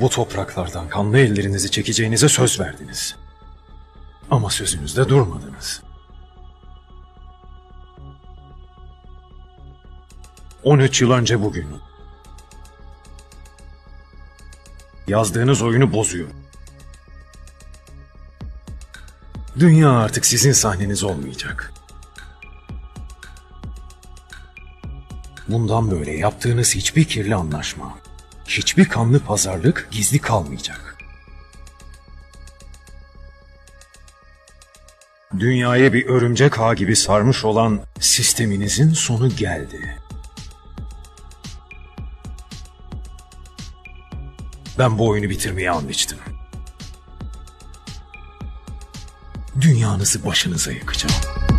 Bu topraklardan kanlı ellerinizi çekeceğinize söz verdiniz. Ama sözünüzde durmadınız. 13 yıl önce bugün. Yazdığınız oyunu bozuyor. Dünya artık sizin sahneniz olmayacak. Bundan böyle yaptığınız hiçbir kirli anlaşma, hiçbir kanlı pazarlık gizli kalmayacak. Dünyaya bir örümcek ağ gibi sarmış olan sisteminizin sonu geldi. Ben bu oyunu bitirmeye and. Dünyanızı başınıza yıkacağım.